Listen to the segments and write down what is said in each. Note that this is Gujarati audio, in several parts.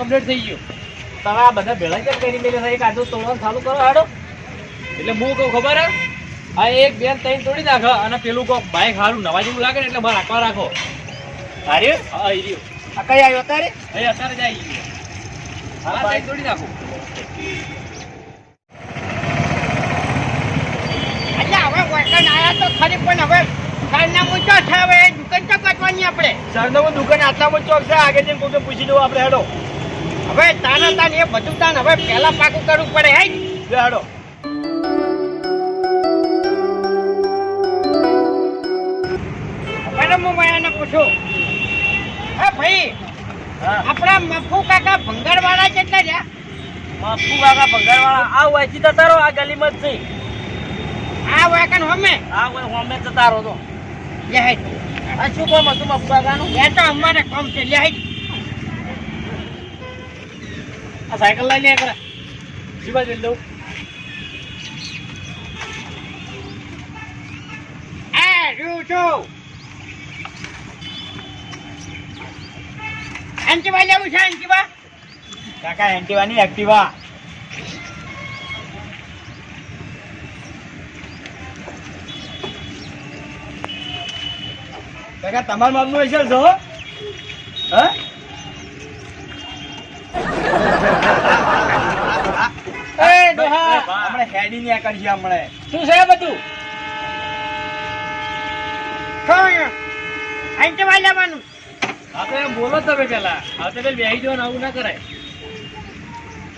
કમ્પ્લીટ થઈ ગયું. તમે આ બધા ભેળા કેમ કરી મેલે એક આજુ તોડવાનું ચાલુ કરો હાડો. એટલે હું કહું ખબર હે? આ એક બેન ત્રણ તોડી નાખો અને પેલું કોક બાઈક હારું નવા જેવું લાગે ને એટલે મારે રાખવા રાખો. અરે હા આવી રહ્યો. આ કઈ આવ્યો તારે એ અત્યારે જ આવી ગયો. હા ત્રણ તોડી નાખો. એટલે હવે વળકણ આયા તો ખરી પણ હવે સરનામું ચો છે હવે દુકાન તો કરવાની આપણે? સરનામું દુકાન આટલામાં ચોક છે આગળ જઈને પૂછી દઉં આપણે હેડો. હવે તાના તાન એ બધું તાન હવે પહેલા પાકું કરવું પડે હે? લે હેડો હવે હું માયાને પૂછું. હે ભાઈ આપણા મફુ કાકા ભંગારવાળા કેટલા રહ્યા બાપુ કાકા ભંગારવાળા? આ વાંચી જતા રહો આ ગલીમાં જ છે આ હમે? હોમે જતા રહો તો. લે હે. આ શું કામ હતું બાપુ કાકાનું? એ તો અમારે કામ છે લે હે. આ સાયકલ લઈ લે કરે શી બાજુ લઈ લઉં આ રહ્યું છું અંકિબા લેવું છે અંકિબા કાકા એન્ટીવાની એક્ટિવા કાકા તમારા માપનું હશે છો હા એ ડોહા હમણે હેડી ને કરશે હમણે. શું છે બધું? શું અંકિબા લેવાનું આપણે બોલો તમે પેલા. આ તો બેહી જવાનું આવું ના કરાય.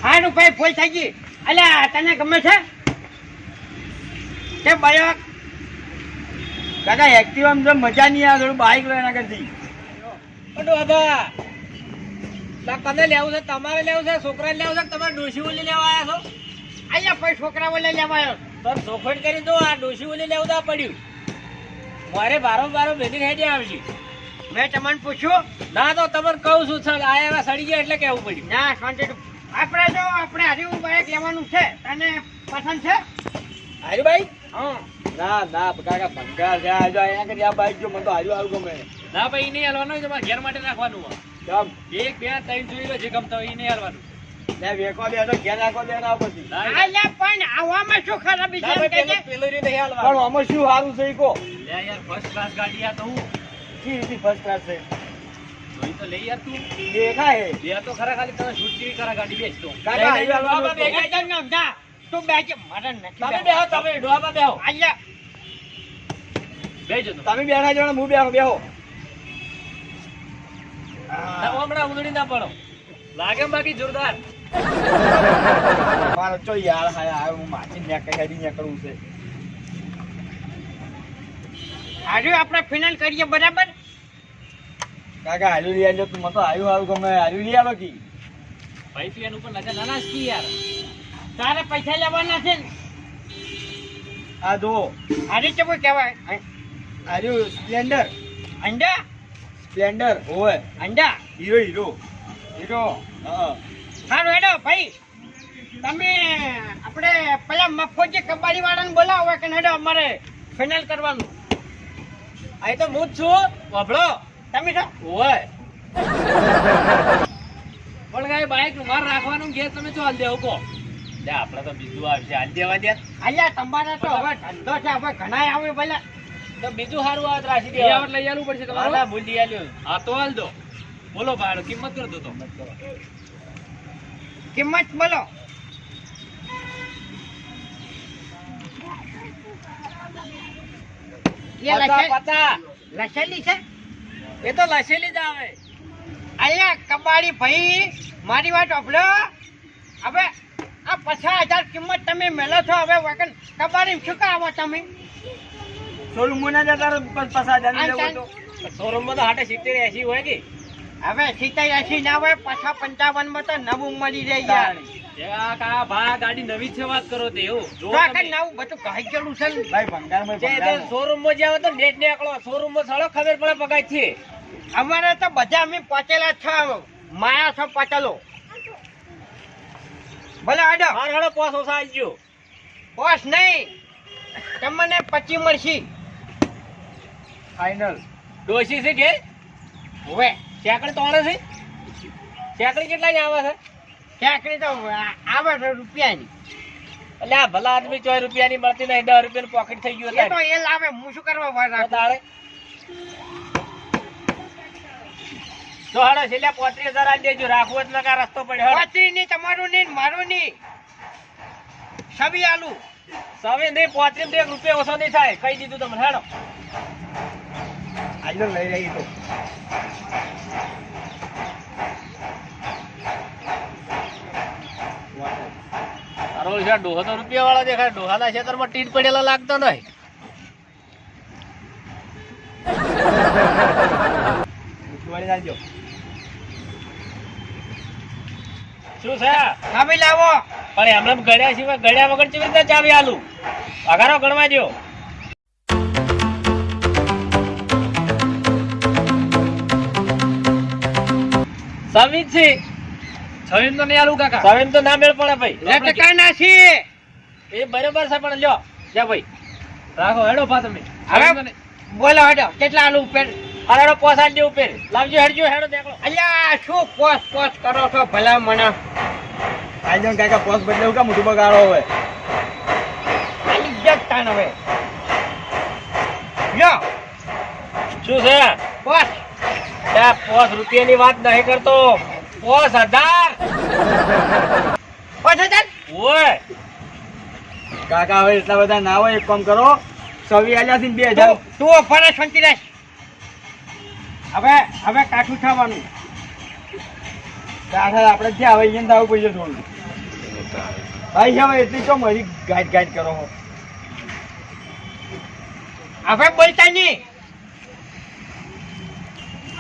હારું ભાઈ ફૂલ થઈ ગઈ. અલ્યા તને ગમે છે? તે બાયો? કાકા એક્ટિવા માં મજા નહીં આવે થોડું બાઈક લો એના કરતી. ડોબા તને લેવું છે તમારે લેવું છે છોકરાને લેવું છે તમારે ડોશી ઓલી લેવા આવ્યા છો? અહીંયા પછી છોકરાઓ લઈ લેવાયો. તો ચોખવટ કરી દો આ ડોસી ઓલી લેવું તો પડ્યું. મારે બારો બારો ભેગી હેડી આવશે મેં તમને પૂછ્યું? ના તો તમને કહું છું સર આ એવા સડી ગયા એટલે કેવું પડ્યું. ના શાંતિ આપણે જો આપણે હરિયું બાઈક લેવાનું છે. તને પસંદ છે? હારી ભાઈ હા. ના ના કાકા ભંગાર છે. આજો અહીંયા કરી આ બાઈક જો મને તો હાર્યું હારું ગમે. ના ભાઈ ઈ નહીં હાલવાનું હોય તમારે ઘેર માટે રાખવાનું. કેમ એક બે ત્રણ જોઈ લો જે ગમતા હોય એ નહીં હાલવાનું. વેકો દે ઘેર નાખો દે પછી. ના, પણ આવામાં શું ખરાબી છે? ના એમ ભાઈ, કહેજે. પેલું- પેલું ઈ નહીં પણ આમાં શું સારું છે ઈ લે યાર ફર્સ્ટ ક્લાસ ગાડી આ તો હું. કી રીતે ફર્સ્ટ ક્લાસ છે જોઈ તો લઈ યાર તું. દેખાય. હે બે તો ખરા ખાલી તમે ગાડી કાકા, નહીં, હાલવાનું ડોબા. બેહી એ તને ના, તું બેસજે. મારે નથી તમે બેહો તમે ડોબા બેહો. અલ્યા, બેહજો તમે. તમે બેઠા જણા ને હું બેહો બેહો. હમણાં ઉદડી ના પડો. લાગે બાકી જોરદાર? મારો ચો યાર હાય આ હું માછી નેક હેડી નેકળું છે. આજે આપણે ફિનાલ કરીએ બરાબર? કાકા હાલુ લઈ આવજો તું તો હાર્યું હારું ગમે હાર્યું લઈ આવો કી. ભાઈ તું એનું પણ નજર ના કી યાર. તારે પૈસા લેવાના છે ને? આ જો કે કોઈ કહેવાય? આજે સ્પ્લેન્ડર. અંડા? સ્પ્લેન્ડર હોવે. અંડા? Hero Hero. હીરો. સારું હેડો ભાઈ. તમે આપણે પેલા મફોજી કબાડી વાળાને બોલાવો કે હેડો અમારે ફાઇનલ કરવાનું. આ તો હું જ છું. વાપડો તમે છો હોય પણ કઈ બાઈક માર રાખવાનું ઘેર તમે શું હાલ દેવું કહો. આપણે તો બીજું આવશે. હાલ દેવા દે. અલ્યા તમારે તો હવે ધંધો છે. હવે ઘણા આવે ભલે. તો બીજું સારું આવે રાખી દે લઈ આવવું પડશે તમારે. ભૂલી આલ્યો. હા તો હાલ દો. બોલો ભાડો કિંમત કરો તો તો. કિંમત બોલો. છે? એ તો લસેલી જ આવે. અલ્યા કબાડી ભાઈ મારી વાત હવે આ પચાસ હજાર કિંમત તમે મેળો છો હવે વગર કબાડી શું કા આવો તમે જતા રહો, હજારની લેવો તો. શોરૂમમાં તો હાટે સિત્તેર એસી હોય કે. હવે સિત્તેર ના હોય પાછા પંચાવનમાં તો નવું મળી જાય યાર. કા ભા ગાડી નવી છે વાત કરો તો એવું? નવું બધું કહી ગયેલું છે ને. ભાઈ ભંગારમાં. શોરૂમમાં જાવ તો નેટ નીકળો. શોરૂમમાં સળો ખબર પડે પગાય છે. અમારે તો બધા અમે પચેલા છ માયા છો પચેલો ભલે આડો. હાર હળો પોસ ઓછા આવી ગયો. બોસ નહીં. તમને પચી મળશે. ફાઈનલ ડોશી છે કે? હવે. ત્યાં તોણે છે. સેકડી કેટલા ની આવે છે? સેકડી તો આવે છે રૂપિયાની. એટલે આ ભલા આદમી ચોય રૂપિયાની મળતી નહીં દસ રૂપિયાનું પોકેટ થઈ ગયું તો એ લાવે હું શું કરવા વાર તારે તો હાડો છેલ્લે પોત્રીસ હજાર આલી દેજો રાખવું એટલે કા રસ્તો પડ્યો. પોત્રી નહીં તમારું નહીં મારું નહીં. છબી આલુ. સવે નહીં પોત્રી એક રૂપિયા ઓછો નહીં થાય. કહી દીધું તમને. હેડો આજે લઈ રહી તો ડોહો રૂપિયા વાળો દેખાય ડોહાના ખેતરમાં ટીટ પડેલા લાગતો નહીં. શું છે? છબી લાવો. પણ એમને ગળ્યા સિવાય ગળ્યા વગર કેવી રીતે ચાવી આલું? અઘારો ગણવા દ્યો. સમીત છે સવિન તો નહીં આલું કાકા. સવિન તો ના મેળ પડે ભાઈ. લે ટકા નાસી એ બરોબર છે પણ લ્યો. જા ભાઈ. રાખો હેડો પા તમે. હવે બોલો હેડો. કેટલા આલુ ઉપર? અરેડો હેડો દે ઉપર. લાવજો હેડજો હેડો દેખલો અલ્યા શું પોસ પોસ કરો છો ભલા મને? આજે કાકા પોસ બદલે કા મોટું બગાડો હવે. આલી જગતા હવે. લ્યો. શું છે? પોસ. પોસ રૂપિયાની વાત નહીં કરતો. પોસ હજાર. પોસ હજાર? ઓય. કાકા હવે એટલા બધા ના હોય એક કામ કરો. સવી આલ્યા થી બે હજાર. તું તું ફરે શાંતિ રહે હવે હવે કાઠું થવાનું કાઠા આપણે ત્યાં હવે અહીંયા થવું પડશે થોડું. ભાઈ હવે એટલી તો મારી ગાઈડ ગાઈડ કરો હવે બોલતા નહીં.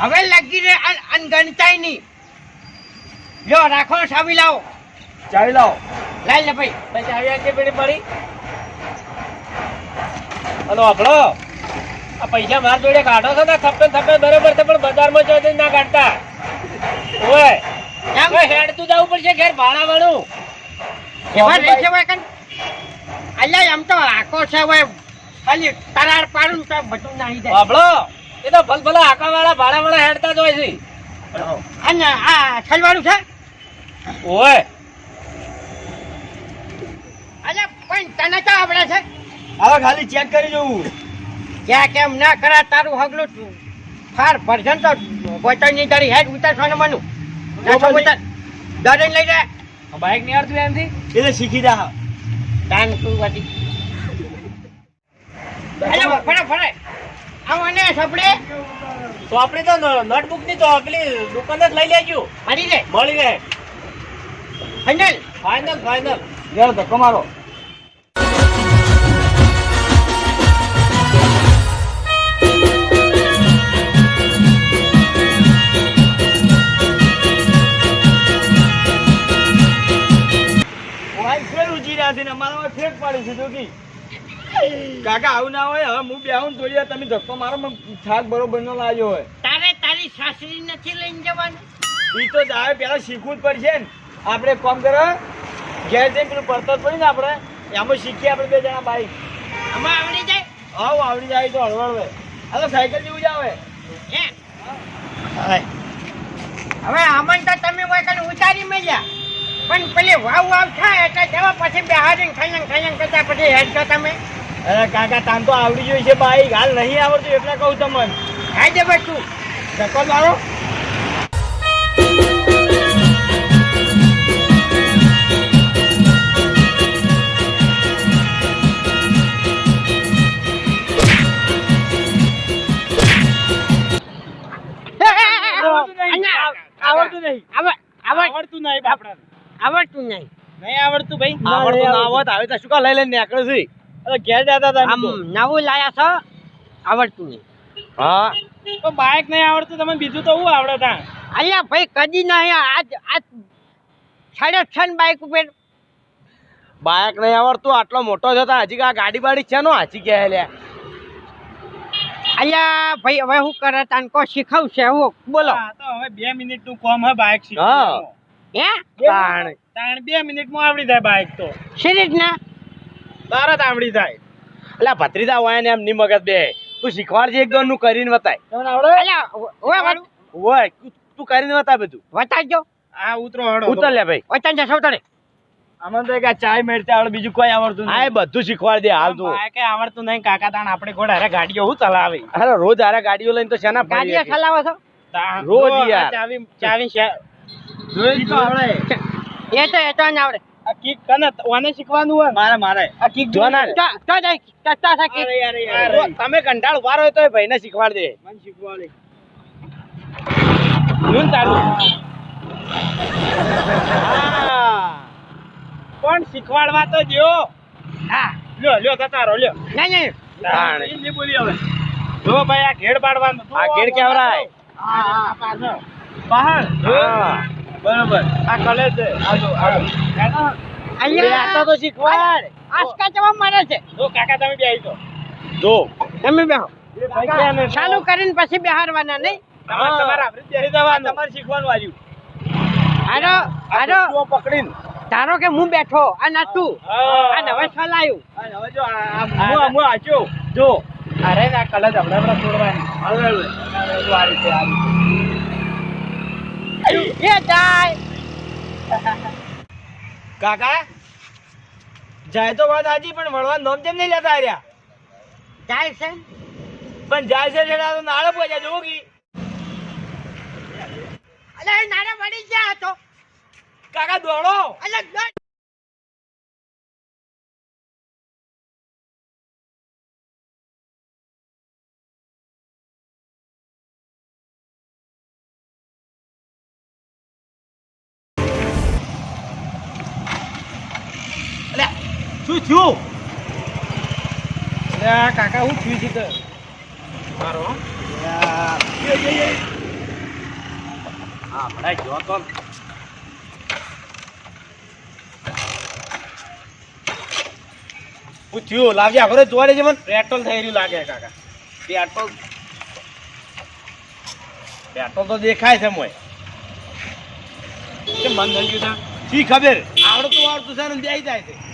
હવે લાગી રે અનગણતાયની જો રાખો ચાવી લાવો. ચાવી લાવો. લાઈ લે ભાઈ. ભાઈ ચાવી આખી પેઢી પડી? હલો આપણો આ પૈસા માર જોડે કાઢો છો ને થપ્પે થપ્પે બરોબર છે પણ બજારમાં જો ના કાઢતા. ઓય. કેમ? હેડ હેડતું જવું પડશે ઘેર ભાડા વાળું. એવા રહી છે ભાઈ કન? અલ્યા એમ તો આખો છે ભાઈ ખાલી તરાર પાડું તો બધું નાહી જાય. આપણો એ તો ભલ ભલા આકા વાળા ભાડા વાળા હેડતા જ હોય છે. અને આ છલવાળું છે? ઓય. અરે પણ તને તો આવડે છે? હવે ખાલી ચેક કરી જોઉં ક્યાં કેમ ના કરા તારું હગલું તું ફાર ભરજન તો બોતલની તારી હેડ ઉતાર સોને મનું. ના તો બોતલ લઈ જાય બાઈકની આવડતું એમથી? એટલે શીખી જા. તાન તું અલ્યા ફરે ફરે. આવો ને સપડે તો આપણે તો નોટબુકની તો પેલી દુકાન જ લઈ લેજો. મારી લે. મળી લે. ફાઈનલ ફાઇનલ ફાઇનલ જરા ધક્કો મારો. ફેર પાડી છે જોકી કાકા આવું ના હોય હવે હું બેહું થોડી તમે ધક્કો મારો મને થાક બરોબર નો લાગ્યો હોય. તારે તારી સાસરી નથી લઈને જવાનું? ઈ તો આવે પેલા શીખવું જ પડશે ને. આપણે કોમ કરો ઘેર જઈને પેલું પડતર પડી ને આપણે એમાં શીખીએ આપણે બે જણા બાઈક. આમાં આવડી જાય? આવ આવડી જાય તો હળવળ હવે સાયકલ જેવું જ આવે. હે? હવે આમાં તો તમે કને ઉતારી મળ્યા પણ પેલી વાવ વાવ થાય એટલે જવા પછી બેહારીને ખૈયંગ ખૈયંગ કરતા પછી હેડ છો તમે. અરે કાકા તાન તો આવડી જોઈ છે બાઈક હાલ નહીં આવડતું એટલે કહું તમને. હાઈ દે ભાઈ તું. ચક્કર મારો? આવડતું નહીં. આવડ આવડ આવડતું નહીં. બાપડા આવડતું નહીં નહીં. આવડતું ભાઈ. આવડતું ના આવત આવે તો શું કા લઈ લઈને નીકળે છે? અરે ઘેર જતા હતા આમ નવું લાયા છો? આવડતું નહીં. હા. તો બાઇક નહીં આવડતું તમને બીજું તો હું આવડે તા અહીંયા ભાઈ કદી નહીં આજ આજ સાડા છ ને બાઈક ઉપર બાઇક નહીં આવડતું આટલો મોટો થતા હજી આ ગાડી બાડી છે નો હાચી કે લે. અહીંયા ભાઈ હવે શું કરે તાન? કો શીખવશે હું. બોલો. તો હવે બે મિનિટનું કોમ હે બાઇક હા. હે? તાણ. તાણ બે મિનિટમાં આવડી જાય બાઇક તો. સિરીજ ના તરત આવડી જાય એટલે ભત્રીજા હોય ને એમ ની મગજ બે. તું શીખવાડજે એક દોનનું કરીને બતાય. અલ્યા ઓય હોય તું- કરીને બતા બધું. વતાવજો. આ ઉતરો હડો. ઉતર લે ભાઈ. વચન જા તને અમને તો એક આ ચાય મેળતા આવડે બીજું કોઈ આવડતું આ એ નહીં. બધું શીખવાડી દે હાલ તો. કે આવડતું નહીં કાકા તાણ આપણે ઘોડા હારે ગાડીઓ હું ચલાવે? અરે રોજ આરે ગાડીઓ લઈને તો શેના ગાડીઓ ચલાવો છો? રોજ યાર. ચાવી ચાવી જોઈ તો આવડે. એ તો એ તો આવડે. આ કિક કને ઓને શીખવાનું હોય? મારે મારે. આ કિક જો ના. તો તો જાય તો તો સકી જો તમે કંટાળ ઊભા રહો તો ભાઈને શીખવાડ દે મને શીખવાડે. નું હા. પણ શીખવાડવા તો દ્યો. હા. લ્યો લ્યો તારો લ્યો. ના ના. તાણ. લી બોલી હવે. જો ભાઈ આ ઘેડ પાડવાનું. આ ઘેડ કેવરાય? હા હા પાછળ બહાર હા. બરોબર. આ કલે છે. આજો આજો અહીંયા તો શીખવાડ. આસકા જવા મારે છે. જો કાકા તમે બે આવી જો. તમે બેહો. ચાલુ કરીને પછી બેહારવાના નહીં? તમારે બેસી જવાનું. તમારે શીખવાનું આવ્યું હારો પકડીને. ધારો કે હું બેઠો આ તું. આ નવે ચલાયું હવે જો અરે ના કલે જ હમણાં હમણાં છોડવાની. હવે હવે. આ રીતે આ રીતે. એ જાય કાકા જાય તો વાત હાજી પણ વળવા નોમ જેમ નહીં લેતા રહ્યા જાય છે. પણ જાય છે છેડા તો નાળે પહોંચ્યા જોગી કી. અલે નાના પડી ગયા તો. કાકા દોડો. અલે શું થયું? કાકા હું થયું છે તો મારો? હા ભણાઈ ગયો તો. હું થયું? લાગ્યા ખરે જોવા દેજે મને. પેટ્રોલ થઈ રહ્યું લાગે કાકા. પેટ્રોલ પેટ્રોલ તો દેખાય છે મોય. મન થઈ ગયું શી ખબર? આવડતું આવડતું છે ને બેસી જાય છે.